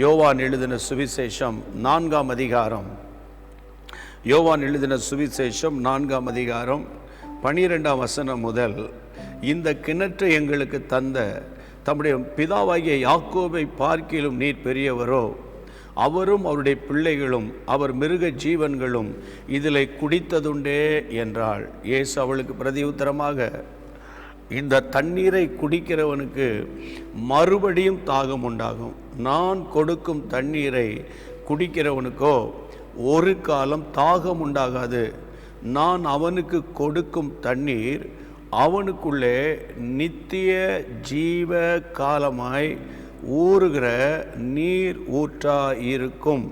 யோவான் எழுதின சுவிசேஷம் நான்காம் அதிகாரம். யோவான் எழுதின சுவிசேஷம் நான்காம் அதிகாரம் பனிரெண்டாம் வசனம் முதல் இந்த கிணற்றை எங்களுக்கு தந்த தம்முடைய பிதாவாகிய யாக்கோவை பார்க்கிலும் நீர் பெரியவரோ அவரும் அவருடைய பிள்ளைகளும் அவர் மிருக ஜீவன்களும் இதில் குடித்ததுண்டே என்றாள். இயேசு அவளுக்கு பிரதி உத்தரமாக இந்த தண்ணீரை குடிக்கிறவனுக்கு மறுபடியும் தாகம் உண்டாகும். நான் கொடுக்கும் தண்ணீரை குடிக்கிறவனுக்கோ ஒரு காலம் தாகம் உண்டாகாது. நான் அவனுக்கு கொடுக்கும் தண்ணீர் அவனுக்குள்ளே நித்திய ஜீவ காலமாய் ஊறுகிற நீர் ஊற்றா இருக்கும்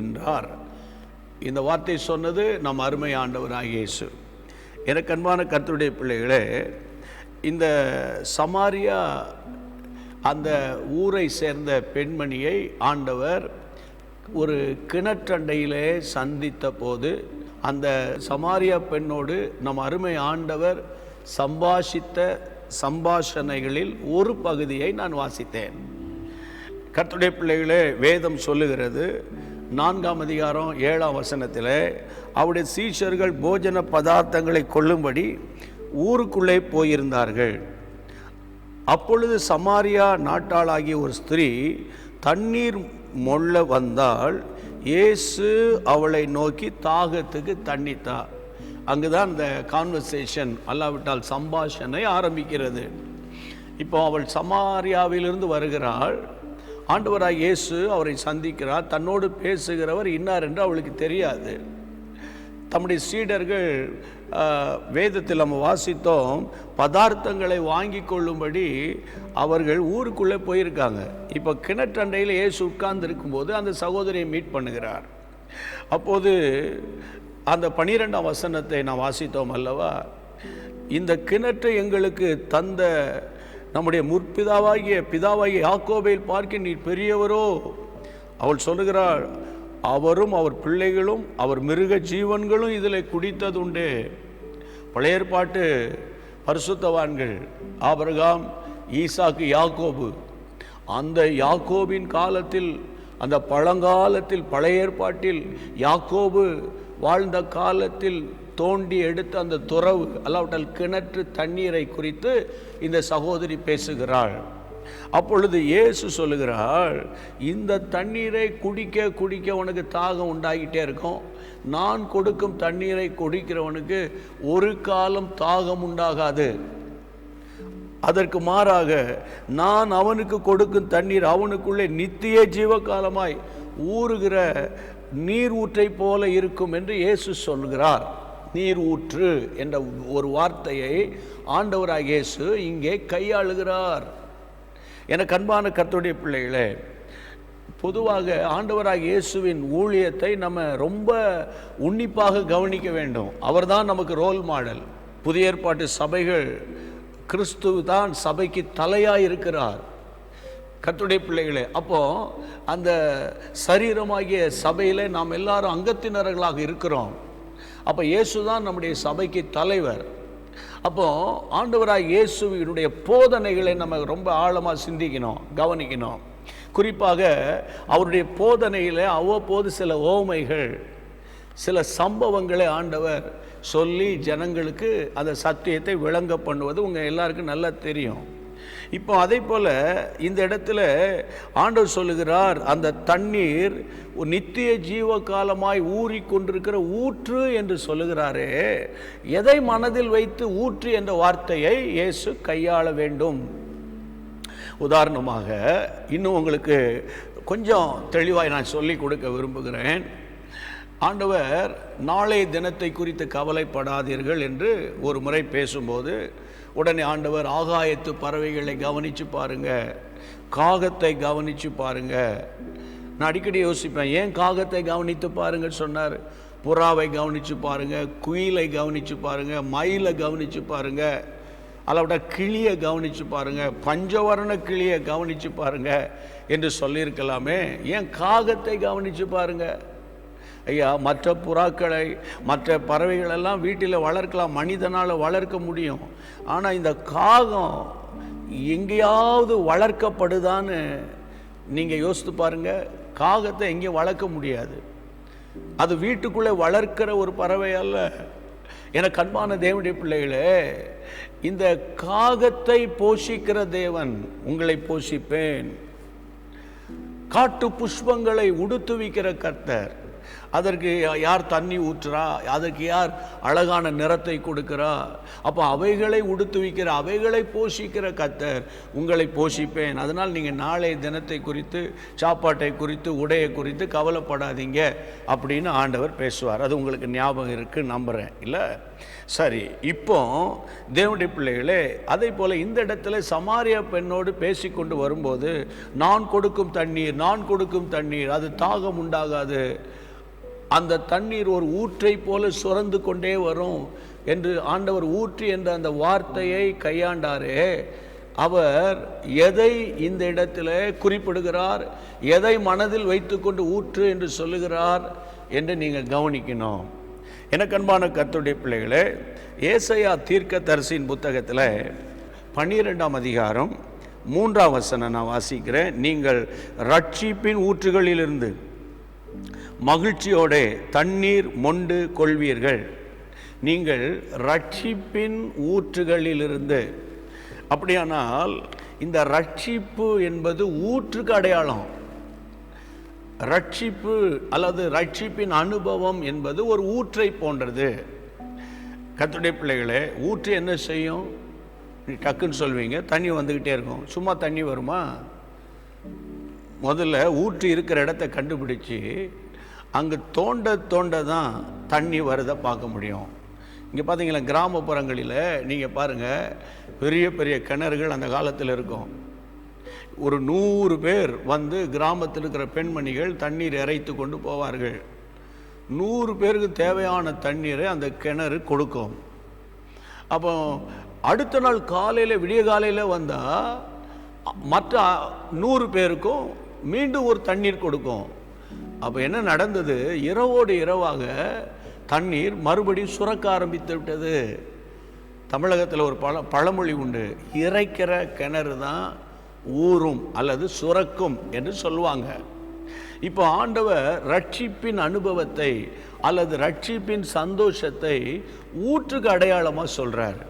என்றார். இந்த வார்த்தை சொன்னது நம் அருமை ஆண்டவராகிய இயேசு. எனக்கு அன்பான கர்த்தருடைய பிள்ளைகளே இந்த சமாரியா அந்த ஊரை சேர்ந்த பெண்மணியை ஆண்டவர் ஒரு கிணற்றண்டையிலே சந்தித்த போது அந்த சமாரியா பெண்ணோடு நம் அருமை ஆண்டவர் சம்பாஷித்த சம்பாஷணைகளில் ஒரு பகுதியை நான் வாசித்தேன். கர்த்தருடைய பிள்ளைகளே வேதம் சொல்லுகிறது நான்காம் அதிகாரம் ஏழாம் வசனத்தில் அவருடைய சீஷர்கள் போஜன பதார்த்தங்களை கொள்ளும்படி ஊருக்குள்ளே போயிருந்தார்கள். அப்பொழுது சமாரியா நாட்டாளாகிய ஒரு ஸ்திரீ தண்ணீர் மொள்ள வந்தால் இயேசு அவளை நோக்கி தாகத்துக்கு தண்ணித்தா. அங்குதான் இந்த கான்வர்சேஷன் அல்லாவிட்டால் சம்பாஷணை ஆரம்பிக்கிறது. இப்போ அவள் சமாரியாவிலிருந்து வருகிறாள். ஆண்டவராக இயேசு அவரை சந்திக்கிறார். தன்னோடு பேசுகிறவர் இன்னார் என்று அவளுக்கு தெரியாது. தம்முடைய சீடர்கள் வேதத்தில் நம்ம வாசித்தோம் பதார்த்தங்களை வாங்கி கொள்ளும்படி அவர்கள் ஊருக்குள்ளே போயிருக்காங்க. இப்போ கிணற்றண்டையில் ஏசு உட்கார்ந்து இருக்கும்போது அந்த சகோதரியை மீட் பண்ணுகிறார். அப்போது அந்த பனிரெண்டாம் வசனத்தை நான் வாசித்தோம் அல்லவா? இந்த கிணற்றை எங்களுக்கு தந்த நம்முடைய முற்பிதாவாகிய பிதாவாகிய யாக்கோபையில் பார்க்க நீர் பெரியவரோ? அவள் சொல்லுகிறாள் அவரும் அவர் பிள்ளைகளும் அவர் மிருக ஜீவன்களும் இதில் குடித்ததுண்டே. பழைய ஏற்பாட்டு பரிசுத்தவான்கள் ஆபரகாம் ஈசாக்கு யாக்கோபு. அந்த யாக்கோபின் காலத்தில் அந்த பழங்காலத்தில் பழைய ஏற்பாட்டில் யாக்கோபு வாழ்ந்த காலத்தில் தோண்டி எடுத்த அந்த துறவு அல்லாவிட்டால் கிணற்று தண்ணீரை குறித்து இந்த சகோதரி பேசுகிறாள். அப்பொழுது இயேசு சொல்லுகிறாள் இந்த தண்ணீரை குடிக்க குடிக்க உனக்கு தாகம் உண்டாகிட்டே இருக்கும். நான் கொடுக்கும் தண்ணீரை குடிக்கிறவனுக்கு ஒரு காலம் தாகம் உண்டாகாது. அதற்கு மாறாக நான் அவனுக்கு கொடுக்கும் தண்ணீர் அவனுக்குள்ளே நித்திய ஜீவகாலமாய் ஊறுகிற நீர் ஊற்றை போல இருக்கும் என்று இயேசு சொல்கிறார் நீர் ஊற்று என்ற ஒரு வார்த்தையை ஆண்டவராக இயேசு இங்கே கையாளுகிறார். எனக்கு அன்பான கர்த்தருடைய பிள்ளைகளே பொதுவாக ஆண்டவராக இயேசுவின் ஊழியத்தை நம்ம ரொம்ப உன்னிப்பாக கவனிக்க வேண்டும். அவர்தான் நமக்கு ரோல் மாடல் புதிய ஏற்பாட்டு சபைகள் கிறிஸ்து தான் சபைக்கு தலையாக இருக்கிறார். கத்துடைய பிள்ளைகளே அப்போது அந்த சரீரமாகிய சபையில் நாம் எல்லாரும் அங்கத்தினர்களாக இருக்கிறோம். அப்போ இயேசு தான் நம்முடைய சபைக்கு தலைவர். அப்போ ஆண்டவராக இயேசுவினுடைய போதனைகளை நம்ம ரொம்ப ஆழமாக சிந்திக்கணும் கவனிக்கணும். குறிப்பாக அவருடைய போதனையில் அவ்வப்போது சில ஓமைகள் சில சம்பவங்களை ஆண்டவர் சொல்லி ஜனங்களுக்கு அந்த சத்தியத்தை விளங்க பண்ணுவது உங்கள் எல்லாருக்கும் நல்லா தெரியும். இப்போ அதே போல் இந்த இடத்துல ஆண்டவர் சொல்லுகிறார் அந்த தண்ணீர் நித்திய ஜீவ காலமாய் ஊறிக்கொண்டிருக்கிற ஊற்று என்று சொல்லுகிறாரே எதை மனதில் வைத்து ஊற்று என்ற வார்த்தையை இயேசு கையாள வேண்டும். உதாரணமாக இன்னும் உங்களுக்கு கொஞ்சம் தெளிவாய் நான் சொல்லி கொடுக்க விரும்புகிறேன். ஆண்டவர் நாளை தினத்தை குறித்து கவலைப்படாதீர்கள் என்று ஒரு முறை பேசும்போது உடனே ஆண்டவர் ஆகாயத்து பறவைகளை கவனித்து பாருங்கள் காகத்தை கவனித்து பாருங்கள் நான் அடிக்கடி யோசிப்பேன் ஏன் காகத்தை கவனித்து பாருங்கள் சொன்னார்? புறாவை கவனித்து பாருங்கள் குயிலை கவனித்து பாருங்கள் மயிலை கவனித்து பாருங்கள் அளவிட கிளியை கவனித்து பாருங்கள் பஞ்சவர்ண கிளியை கவனித்து பாருங்க என்று சொல்லியிருக்கலாமே. ஏன் காகத்தை கவனித்து பாருங்கள் ஐயா மற்ற புறாக்களை மற்ற பறவைகளெல்லாம் வீட்டில் வளர்க்கலாம் மனிதனால் வளர்க்க முடியும். ஆனால் இந்த காகம் எங்கேயாவது வளர்க்கப்படுதான்னு நீங்கள் யோசித்து பாருங்கள் காகத்தை எங்கேயும் வளர்க்க முடியாது. அது வீட்டுக்குள்ளே வளர்க்கிற ஒரு பறவை அல்ல. என கண்பான தேவனுடைய பிள்ளைகளே இந்த காகத்தை போஷிக்கிற தேவன் உங்களை போஷிப்பேன். காட்டு புஷ்பங்களை உடுத்துவிக்கிற கர்த்தர். அதற்கு யார் தண்ணி ஊற்றுறா? அதற்கு யார் அழகான நிறத்தை கொடுக்கிறா? அப்போ அவைகளை உடுத்துவிக்கிற அவைகளை போஷிக்கிற கத்தர் உங்களை போஷிப்பேன். அதனால் நீங்கள் நாளைய தினத்தை குறித்து சாப்பாட்டை குறித்து உடையை குறித்து கவலைப்படாதீங்க அப்படின்னு ஆண்டவர் பேசுவார். அது உங்களுக்கு ஞாபகம் இருக்குது நம்புகிறேன் இல்லை? சரி இப்போ தேவனுடைய பிள்ளைகளே அதே போல் இந்த இடத்துல சமாரியா பெண்ணோடு பேசிக்கொண்டு வரும்போது நான் கொடுக்கும் தண்ணீர் நான் கொடுக்கும் தண்ணீர் அது தாகம் உண்டாகாது. அந்த தண்ணீர் ஒரு ஊற்றை போல சுரந்து கொண்டே வரும் என்று ஆண்டவர் ஊற்று என்ற அந்த வார்த்தையை கையாண்டாரே. அவர் எதை இந்த இடத்துல குறிப்பிடுகிறார்? எதை மனதில் வைத்துக்கொண்டு ஊற்று என்று சொல்லுகிறார் என்று நீங்கள் கவனிக்கணும். எனக்கன்பான கத்துடைய பிள்ளைகளே ஏசையா தீர்க்க தரிசின் புத்தகத்தில் பன்னிரெண்டாம் அதிகாரம் மூன்றாம் வசனம் நான் வாசிக்கிறேன். நீங்கள் ரட்சிப்பின் ஊற்றுகளிலிருந்து மகிழ்ச்சியோட தண்ணீர் மொண்டு கொள்வீர்கள். நீங்கள் ரட்சிப்பின் ஊற்றுகளிலிருந்து அப்படியானால் இந்த ரட்சிப்பு என்பது ஊற்றுக்கு அடையாளம். ரட்சிப்பு அல்லது ரட்சிப்பின் அனுபவம் என்பது ஒரு ஊற்றை போன்றது. கத்துடைய பிள்ளைகளே ஊற்று என்ன செய்யும்? நீ டக்குன்னு சொல்வீங்க தண்ணி வந்துக்கிட்டே இருக்கும். சும்மா தண்ணி வருமா? முதல்ல ஊற்று இருக்கிற இடத்த கண்டுபிடிச்சி அங்கே தோண்ட தோண்ட தான் தண்ணி வரதை பார்க்க முடியும். இங்கே பார்த்தீங்களா கிராமப்புறங்களில் நீங்கள் பாருங்கள் பெரிய பெரிய கிணறுகள் அந்த காலத்தில் இருக்கும். ஒரு நூறு பேர் வந்து கிராமத்தில் இருக்கிற பெண்மணிகள் தண்ணீர் இறைத்து கொண்டு போவார்கள். நூறு பேருக்கு தேவையான தண்ணீரை அந்த கிணறு கொடுக்கும். அப்போ அடுத்த நாள் காலையில் விடிய காலையில் வந்தால் மற்ற நூறு பேருக்கும் மீண்டும் ஒரு தண்ணீர் கொடுக்கும். அப்போ என்ன நடந்தது? இரவோடு இரவாக தண்ணீர் மறுபடியும் சுரக்க ஆரம்பித்து விட்டது. தமிழகத்தில் ஒரு பழ பழமொழி உண்டு. இறைக்கிற கிணறு தான் ஊறும் அல்லது சுரக்கும் என்று சொல்லுவாங்க. இப்போ ஆண்டவர் ரட்சிப்பின் அனுபவத்தை அல்லது ரட்சிப்பின் சந்தோஷத்தை ஊற்றுக்கு அடையாளமாக சொல்கிறார்